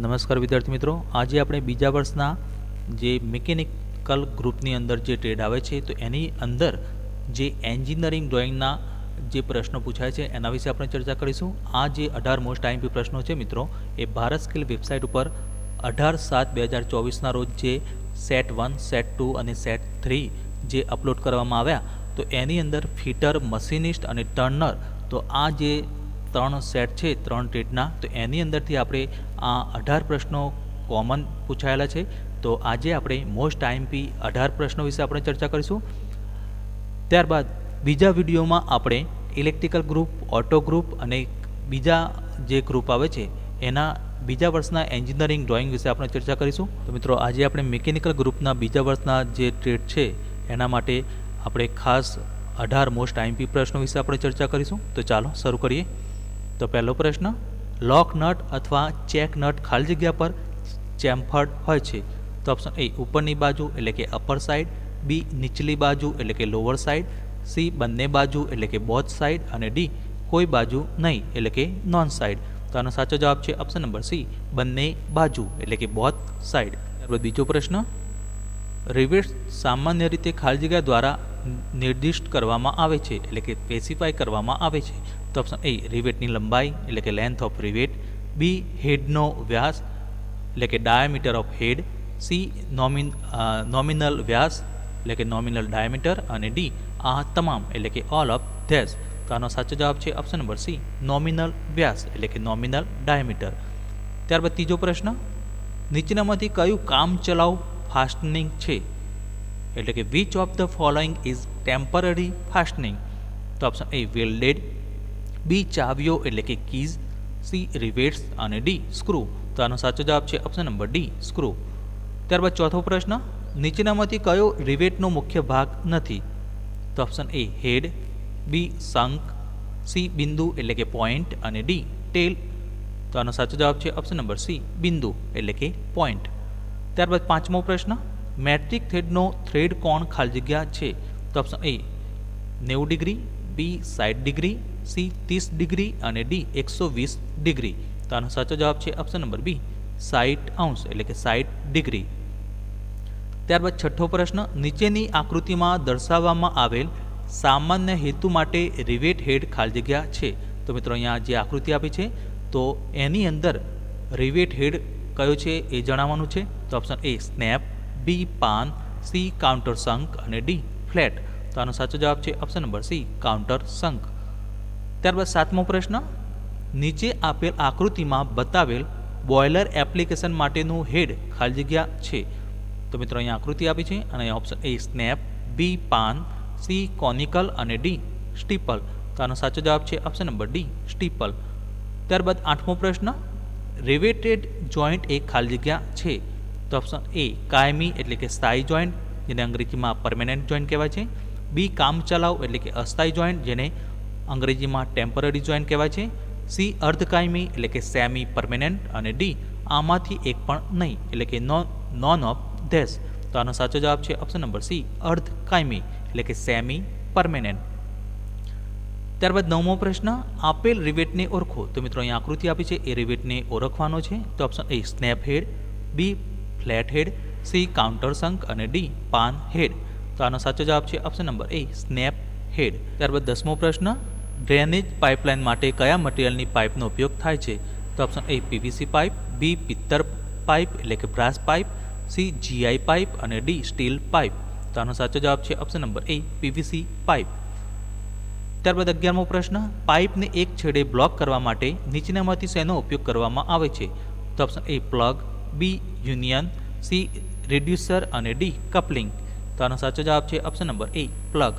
નમસ્કાર વિદ્યાર્થી મિત્રો. આજે આપણે બીજા વર્ષના જે મિકેનિકલ ગ્રુપની અંદર જે ટ્રેડ આવે છે, તો એની અંદર જે એન્જિનિયરિંગ ડ્રોઈંગના જે પ્રશ્નો પૂછાય છે, એના વિશે આપણે ચર્ચા કરીશું. આ જે અઢાર મોસ્ટ આઈમ્પી પ્રશ્નો છે મિત્રો, એ ભારત સ્કિલ વેબસાઇટ ઉપર અઢાર સાત બે હજાર ચોવીસના રોજ જે સેટ વન, સેટ ટુ અને સેટ થ્રી જે અપલોડ કરવામાં આવ્યા, તો એની અંદર ફિટર, મશીનિસ્ટ અને ટર્નર, તો આ જે ત્રણ સેટ છે, ત્રણ ટેટના. તો એની અંદરથી આપણે આ અઢાર પ્રશ્નો કોમન પૂછાયેલા છે. તો આજે આપણે મોસ્ટ આઈએમપી અઢાર પ્રશ્નો વિશે આપણે ચર્ચા કરીશું. ત્યારબાદ બીજા વિડીયોમાં આપણે ઇલેક્ટ્રિકલ ગ્રુપ, ઓટો ગ્રુપ અને બીજા જે ગ્રુપ આવે છે, એના બીજા વર્ષના એન્જિનિયરિંગ ડ્રોઈંગ વિશે આપણે ચર્ચા કરીશું. તો મિત્રો, આજે આપણે મિકેનિકલ ગ્રુપના બીજા વર્ષના જે ટ્રેડ છે, એના માટે આપણે ખાસ અઢાર મોસ્ટ આઈએમપી પ્રશ્નો વિશે આપણે ચર્ચા કરીશું. તો ચાલો, શરૂ કરીએ. તો પહેલો પ્રશ્ન લોક નટ અથવા ચેક નટ ખાલી જગ્યા પર ચેમ્ફર્ડ હોય છે. તો ઓપ્શન એ ઉપરની બાજુ એટલે કે અપર સાઈડ બી નીચલી બાજુ એટલે કે લોઅર સાઈડ સી બંને બાજુ એટલે કે બોથ સાઈડ અને ડી કોઈ બાજુ નહીં એટલે કે નોન સાઈડ તો આનો સાચો જવાબ છે ઓપ્શન નંબર સી બંને બાજુ એટલે કે બોથ સાઈડ ત્યારબાદ બીજો પ્રશ્ન રિવેટ્સ સામાન્ય રીતે ખાલી જગ્યા દ્વારા નિર્દિષ્ટ કરવામાં આવે છે એટલે કે સ્પેસિફાય કરવામાં આવે છે. તો ઓપ્શન એ રિવેટની લંબાઈ, એટલે કે લેન્થ ઓફ રિવેટ બી હેડનો વ્યાસ, એટલે કે ડાયામીટર ઓફ હેડ સી નોમિન નોમિનલ વ્યાસ, એટલે કે નોમિનલ ડાયામીટર અને ડી આ તમામ, એટલે કે ઓલ ઓફ ધેસ તો આનો સાચો જવાબ છે ઓપ્શન નંબર સી નોમિનલ વ્યાસ, એટલે કે નોમિનલ ડાયામીટર ત્યારબાદ ત્રીજો પ્રશ્ન, નીચેનામાંથી કયું કામ ચલાવ ફાસ્ટનિંગ છે? એટલે કે which of the following is temporary fastening તો ઓપ્શન એ વેલ્ડેડ બી ચાવીઓ એટલે કે કીઝ સી રિવેટ્સ અને ડી સ્ક્રૂ તો આનો સાચો જવાબ છે ઓપ્શન નંબર ડી સ્ક્રૂ ત્યારબાદ ચોથો પ્રશ્ન, નીચેનામાંથી કયો રિવેટનો મુખ્ય ભાગ નથી? તો ઓપ્શન એ હેડ બી સંક સી બિંદુ એટલે કે પોઈન્ટ અને ડી ટેલ તો આનો સાચો જવાબ છે ઓપ્શન નંબર સી બિંદુ એટલે કે પોઈન્ટ ત્યારબાદ પાંચમો પ્રશ્ન મેટ્રિક થ્રેડનો થ્રેડ કોણ ખાલી જગ્યા છે? તો ઓપ્શન એ નેવું ડિગ્રી બી સાઠ ડિગ્રી સી ત્રીસ ડિગ્રી અને ડી એકસો વીસ ડિગ્રી. તો આનો સાચો જવાબ છે ઓપ્શન નંબર બી સાઠ અંશ, એટલે કે સાઠ ડિગ્રી. ત્યારબાદ છઠ્ઠો પ્રશ્ન, નીચેની આકૃતિમાં દર્શાવવામાં આવેલ સામાન્ય હેતુ માટે રિવેટ હેડ ખાલી જગ્યા છે. તો મિત્રો અહીંયા જે આકૃતિ આપી છે, તો એની અંદર રિવેટ હેડ કયો છે એ જણાવવાનું છે. તો option A snap, B pan, C countersunk અને ડી ફ્લેટ. તો આનો સાચો જવાબ છે ઓપ્શન નંબર સી કાઉન્ટર સંક ત્યારબાદ સાતમો પ્રશ્ન, નીચે આપેલ આકૃતિમાં બતાવેલ બોઇલર એપ્લિકેશન માટેનું હેડ ખાલી જગ્યા છે. તો મિત્રો, અહીંયા આકૃતિ આપી છે અને option A snap, B pan, C conical અને ડી સ્ટીપલ. તો આનો સાચો જવાબ છે ઓપ્શન નંબર ડી સ્ટીપલ. ત્યારબાદ આઠમો પ્રશ્ન, રિવેટેડ જોઈન્ટ એક ખાલી જગ્યા છે. તો ઓપ્શન એ કાયમી એટલે કે સ્થાયી જોઈન્ટ, જેને અંગ્રેજીમાં પરમેનન્ટ જોઈન્ટ કહેવાય છે. બી કામચલાઉ એટલે કે અસ્થાયી જોઈન્ટ, જેને અંગ્રેજીમાં ટેમ્પરરી જોઈન્ટ કહેવાય છે. સી અર્ધકાયમી, એટલે કે સેમી પરમેનન્ટ અને ડી આમાંથી એક પણ નહીં, એટલે કે નોન નોન ઓફ ધેસ તો આનો સાચો જવાબ છે ઓપ્શન નંબર સી અર્ધ કાયમી એટલે કે સેમી પરમેનન્ટ ત્યારબાદ નવમો પ્રશ્ન, આપેલ રિવેટને ઓળખો. તો મિત્રો, અહીં આકૃતિ આપી છે, એ રિવેટને ઓળખવાનો છે. તો option A snap head B flat head C countersunk અને ડી પાન હેડ તો આનો સાચો જવાબ છે option number A snap head ત્યારબાદ દસમો પ્રશ્ન ડ્રેનેજ પાઇપલાઇન માટે કયા મટીરિયલની પાઇપનો ઉપયોગ થાય છે? તો option A PVC pipe, B પિત્તર pipe, એટલે કે brass pipe, C GI pipe અને ડી સ્ટીલ પાઇપ. તો આનો સાચો જવાબ છે option number A PVC pipe. ત્યારબાદ અગિયારમો પ્રશ્ન, પાઇપને એક છેડે બ્લોક કરવા માટે નીચેનામાંથી શેનો ઉપયોગ કરવામાં આવે છે? તો option A plug, B union, C reducer અને ડી કપલિંગ. તો આનો સાચો જવાબ છે ઓપ્શન નંબર એ પ્લગ.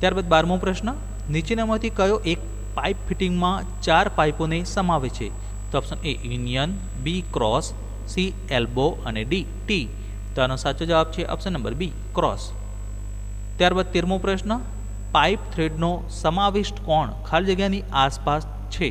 ત્યારબાદ બારમો પ્રશ્ન નીચેનામાંથી કયો એક પાઇપ ફિટિંગમાં ચાર પાઇપોને સમાવે છે? તો option A union B cross C elbow અને ડી ટી તો આનો સાચો જવાબ છે ઓપ્શન નંબર બી ક્રોસ ત્યારબાદ તેરમો પ્રશ્ન, પાઇપ થ્રેડનો સમાવિષ્ટ કોણ ખાલી જગ્યાની આસપાસ છે?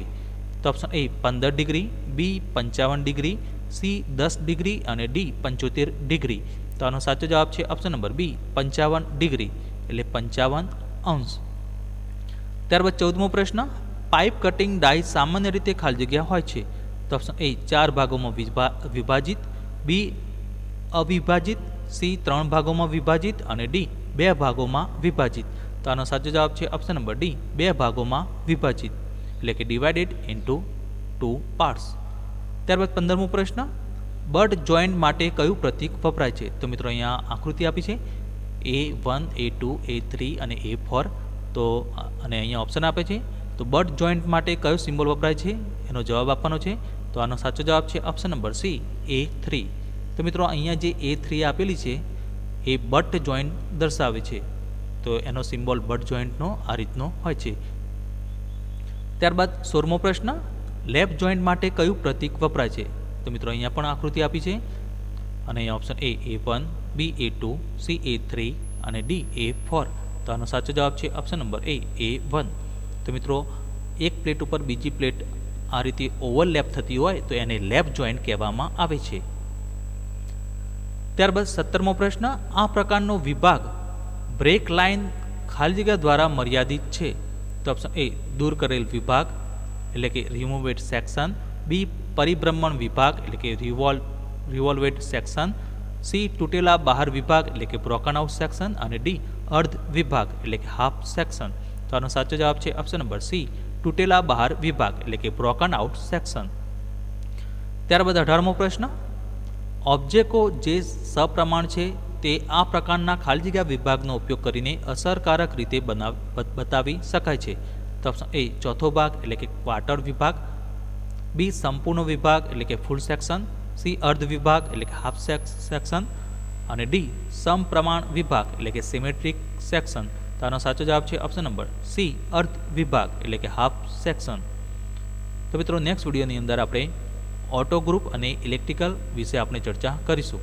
તો ઓપ્શન એ પંદર ડિગ્રી બી પંચાવન ડિગ્રી સી દસ ડિગ્રી અને ડી પંચોતેર ડિગ્રી. તો આનો સાચો જવાબ છે ઓપ્શન નંબર બી પંચાવન ડિગ્રી. એટલે પંચાવન અંશ. ત્યારબાદ ચૌદમો પ્રશ્ન, પાઇપ કટિંગ ડાય સામાન્ય રીતે ખાલી જગ્યા હોય છે. તો ઓપ્શન એ, ચાર ભાગોમાં વિભા- વિભાજિત, બી, અવિભાજિત, સી, ત્રણ ભાગોમાં વિભાજિત અને ડી, બે ભાગોમાં વિભાજિત. તો આનો સાચો જવાબ છે ઓપ્શન નંબર ડી, બે ભાગોમાં વિભાજિત. એટલે કે ડિવાઇડેડ ઇન્ટુ ટુ પાર્ટ્સ ત્યારબાદ પંદરમો પ્રશ્ન બર્ડ જોઈન્ટ માટે કયું પ્રતીક વપરાય છે? તો મિત્રો અહીંયા આકૃતિ આપી છે. A one A two A three અને એ ફોર તો અને અહીંયા ઓપ્શન આપે છે. તો બટ જોઈન્ટ માટે કયો સિમ્બોલ વપરાય છે? એનો જવાબ આપવાનો છે. તો આનો સાચો જવાબ છે option number C A three તો મિત્રો, અહીંયા જે એ થ્રી આપેલી છે, એ બટ જોઈન્ટ દર્શાવે છે. તો એનો સિમ્બોલ બટ જોઈન્ટનો આ રીતનો હોય છે. ત્યારબાદ સોળમો પ્રશ્ન લેફ્ટ જોઈન્ટ માટે કયું પ્રતીક વપરાય છે? તો મિત્રો, અહીંયા પણ આકૃતિ આપી છે. અને અહીંયા option A A one B A two C A three અને ડી એ ફોર તો આનો સાચો જવાબ છે option number A A one તો મિત્રો, એક પ્લેટ ઉપર બીજી પ્લેટ આ રીતે ઓવરલેપ થતી હોય તો એને લેપ જોઈન્ટ કહેવામાં આવે છે. ત્યારબાદ સત્તરમો પ્રશ્ન, આ પ્રકારનો વિભાગ બ્રેક લાઇન ખાલી જગ્યા દ્વારા મર્યાદિત છે? તો ઓપ્શન એ દૂર કરેલ વિભાગ, એટલે કે રિમુવેટ સેક્શન બી પરિભ્રમણ વિભાગ, એટલે કે રિવોલ્વ રિવોલ્વેટ સેક્શન સી તૂટેલા બહાર વિભાગ, એટલે કે બ્રોકન આઉટ સેક્શન અને ડી અર્ધ વિભાગ, એટલે કે હાફ સેક્શન તો આનો સાચો જવાબ છે ઓપ્શન નંબર સી, તૂટેલા બહાર વિભાગ, એટલે કે બ્રોકન આઉટ સેક્શન ત્યારબાદ અઢારમો પ્રશ્ન ઓબ્જેક્ટો જે સપ્રમાણ છે, તે આ પ્રકારના ખાલી જગ્યા વિભાગનો ઉપયોગ કરીને અસરકારક રીતે બનાવ બતાવી શકાય છે. તો એ, ચોથો ભાગ, એટલે કે ક્વાર્ટર વિભાગ. બી, સંપૂર્ણ વિભાગ, એટલે કે ફૂલ સેક્શન સી, અર્ધ વિભાગ, એટલે કે હાફ સેક્શન અને ડી, સમપ્રમાણ વિભાગ, એટલે કે સિમેટ્રિક સેક્શન તો આનો સાચો જવાબ છે ઓપ્શન નંબર સી અર્ધ વિભાગ, એટલે કે હાફ સેક્શન તો મિત્રો નેક્સ્ટ વિડીયોની અંદર આપણે ઓટો ગ્રુપ અને ઇલેક્ટ્રિકલ વિશે આપણે ચર્ચા કરીશું.